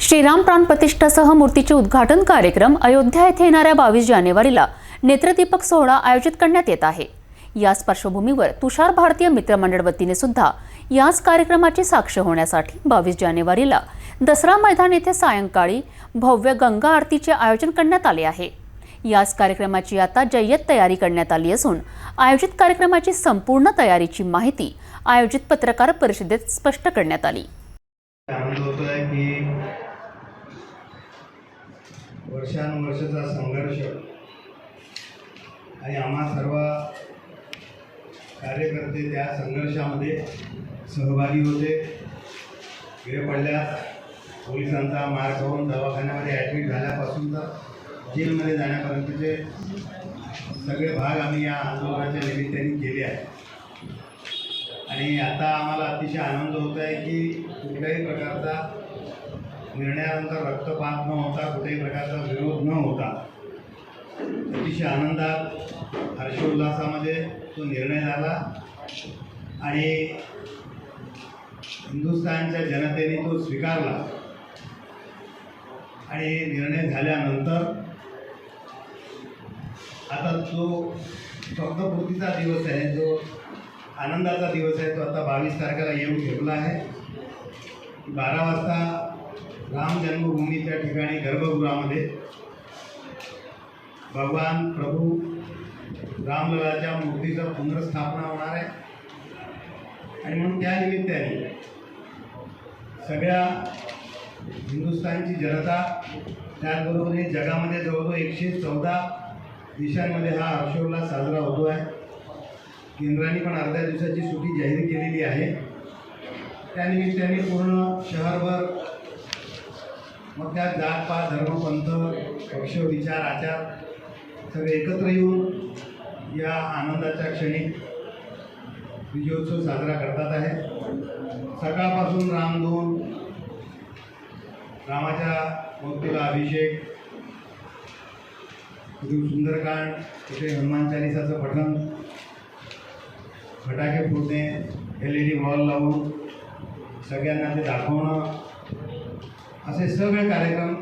श्रीराम प्राण प्रतिष्ठासह मूर्तीचे उद्घाटन कार्यक्रम अयोध्या येथे येणाऱ्या बावीस जानेवारीला नेत्रदीपक सोहळा आयोजित करण्यात येत आहे. याच पार्श्वभूमीवर तुषार भारतीय मित्रमंडळ वतीने सुद्धा याच कार्यक्रमाची साक्ष होण्यासाठी बावीस जानेवारीला दसरा मैदान येथे सायंकाळी भव्य गंगा आरतीचे आयोजन करण्यात आले आहे. याच कार्यक्रमाची आता जय्यत तयारी करण्यात आली असून आयोजित कार्यक्रमाची संपूर्ण तयारीची माहिती आयोजित पत्रकार परिषदेत स्पष्ट करण्यात आली. वर्षानुवर्षाचा संघर्ष आणि आम्हा सर्व कार्यकर्ते त्या संघर्षामध्ये सहभागी होते. वेळ पडल्यास पोलिसांचा मार खाऊन दवाखान्यामध्ये ॲडमिट झाल्यापासून तर जेलमध्ये जाण्यापर्यंतचे सगळे भाग आम्ही या आंदोलनाच्या निमित्ताने केले आहेत. आणि आता आम्हाला अतिशय आनंद होत आहे की कुठल्याही प्रकारचा निर्णयानंतर रक्तपात न होता कुठल्याही प्रकारचा विरोध न होता अतिशय आनंदात हर्षोल्लासामध्ये तो निर्णय झाला. आणि हिंदुस्थानच्या जनतेने तो स्वीकारला. आणि निर्णय झाल्यानंतर आता जो स्वप्नपूर्तीचा दिवस आहे जो आनंदाचा दिवस आहे तो आता बावीस तारखेला येऊन ठेवला आहे. बारा वाजता राम जन्मभूमीच्या ठिकाणी गर्भगृहामध्ये. भगवान प्रभू रामललाच्या मूर्तीचं पुनर्स्थापना होणार आहे. आणि म्हणून त्या निमित्ताने सगळ्या हिंदुस्थानची जनता त्याचबरोबर जगामध्ये जवळजवळ एकशे चौदा देशांमध्ये हा हर्षोल्लास साजरा होतो आहे केंद्राने पण अर्ध्या दिवसाची सुट्टी जाहीर केलेली आहे. त्यानिमित्ताने पूर्ण शहरभर मग त्यात जात पात धर्म पंथ पक्ष विचार आचार सगळे एकत्र येऊन या आनंदाच्या क्षणी विजयोत्सव साजरा करतात आहे. सकाळपासून रामधून रामाच्या मूर्तीला अभिषेक कुठे सुंदरकांड तिथे हनुमान चालिसाचं पठण फटाके फोडणे एल ई डी बॉल लावून सगळ्यांना ते दाखवणं असे सगळे कार्यक्रम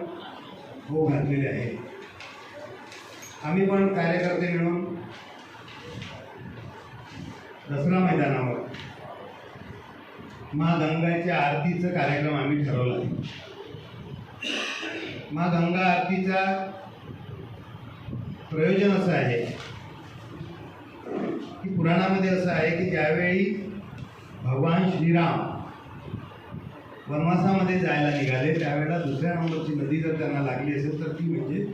होऊ घातलेले आहेत. आम्ही पण कार्यकर्ते मिळून दसरा मैदानावर मा गंगाच्या आरतीचं कार्यक्रम आम्ही ठरवला आहे. मा गंगा आरतीचा प्रयोजन असं आहे की पुराणामध्ये असं आहे की ज्यावेळी भगवान श्रीराम वनवासामध्ये जायला निघाले. त्यावेळेला दुसऱ्या नंबरची नदी जर त्यांना लागली असेल तर ती म्हणजे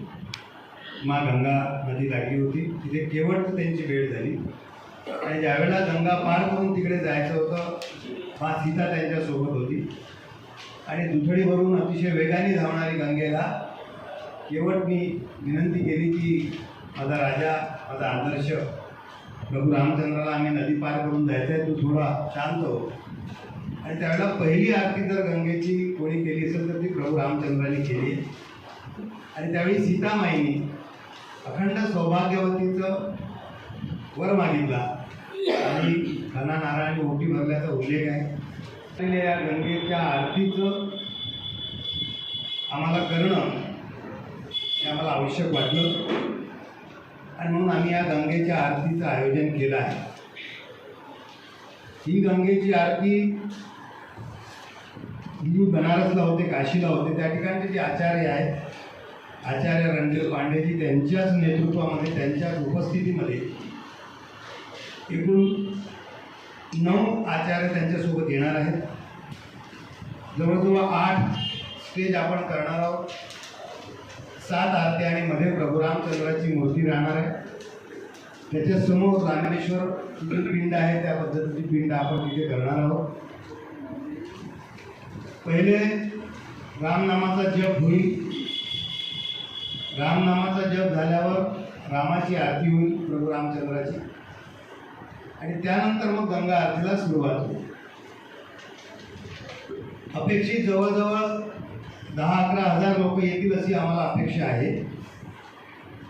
मा गंगा नदी लागली होती. तिथे केवळ त्यांची वेळ झाली. आणि ज्यावेळेला गंगा पार करून तिकडे जायचं होतं मा सीता त्यांच्यासोबत होती. आणि दुथडीवरून अतिशय वेगाने धावणारी गंगेला केवळ मी विनंती केली की माझा राजा माझा आदर्श प्रभू रामचंद्राला आम्ही नदी पार करून जायचं आहे तू थोडा शांत हो. आणि त्यावेळेला पहिली आरती जर गंगेची कोणी केली असेल तर ती प्रभू रामचंद्राने केली. आणि त्यावेळी सीतामाईने अखंड सौभाग्यवतीचं वर मागितला. आणि खना नारायण ओटी भरल्याचा उल्लेख आहे. या गंगेच्या आरतीचं आम्हाला करणं हे आम्हाला आवश्यक वाटलं. आणि म्हणून आम्ही या गंगेच्या आरतीचं आयोजन केलं आहे. ही गंगेची आरती हिंदू बनारसला होते काशीला होते त्या ठिकाणचे जे आचार्य आहेत आचार्य रणधीर पांडेजी त्यांच्याच नेतृत्वामध्ये त्यांच्याच उपस्थितीमध्ये एकूण नऊ आचार्य त्यांच्यासोबत येणार आहेत. जवळजवळ आठ स्टेज आपण करणार आहोत. सात आरती आणि मध्ये प्रभू रामचंद्राची मूर्ती राहणार आहे. त्याच्यासमोर रामेश्वर पिंड आहे त्या पद्धतीची पिंड आपण तिथे करणार आहोत. पहिले रामनामाचा जप होईल. रामनामाचा जप झाल्यावर रामाची आरती होईल प्रभू रामचंद्राची. आणि त्यानंतर मग गंगा आरतीला सुरुवात होईल. अपेक्षित जवळजवळ दहा अकरा हजार लोक येतील अशी आम्हाला अपेक्षा आहे.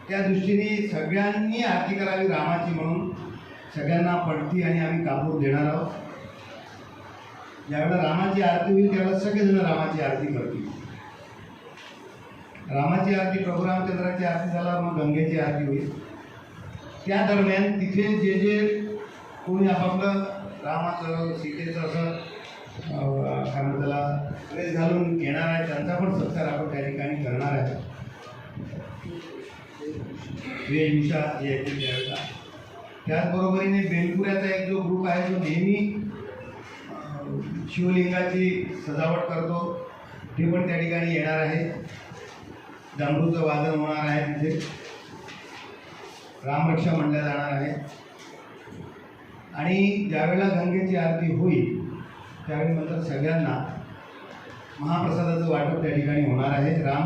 त्या दृष्टीने सगळ्यांनी आरती करावी रामाची म्हणून. सगळ्यांना पडती आणि आम्ही कापूर देणार आहोत. ज्यावेळेला रामाची आरती होईल त्यावेळेला सगळेजण रामाची आरती करतील. रामाची आरती प्रभू रामचंद्राची आरती झाल्यावर मग गंगेची आरती होईल. त्या दरम्यान तिथे जे जे कोणी आपापलं रामाचं सीतेचं असं काय म्हणतात त्याला ड्रेस घालून येणार आहे त्यांचा पण सत्कार आपण त्या ठिकाणी करणार आहे. वेशभूषा जे आहे ते त्यावेळेला. त्याचबरोबरीने बेलपुऱ्याचा एक जो ग्रुप आहे जो नेहमी शिवलिंगाची सजावट करतो. ते पण त्या ठिकाणी येणार आहे. दांडूचं वादन होणार आहे तिथे. रामरक्षा म्हणल्या जाणार आहे. आणि ज्यावेळेला गंगेची आरती होईल त्यावेळी मात्र सगळ्यांना महाप्रसादाचं वाटप त्या ठिकाणी होणार आहे. राम